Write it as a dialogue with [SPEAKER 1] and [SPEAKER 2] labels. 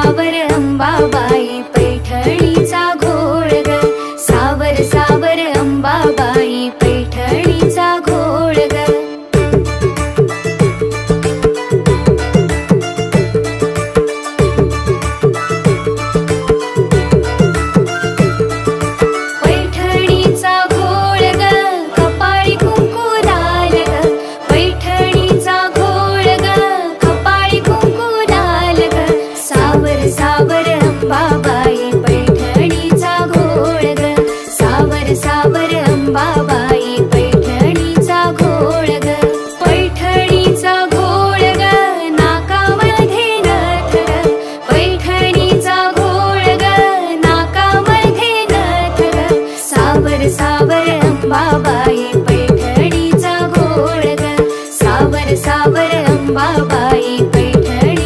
[SPEAKER 1] അവരം bye bye Sawar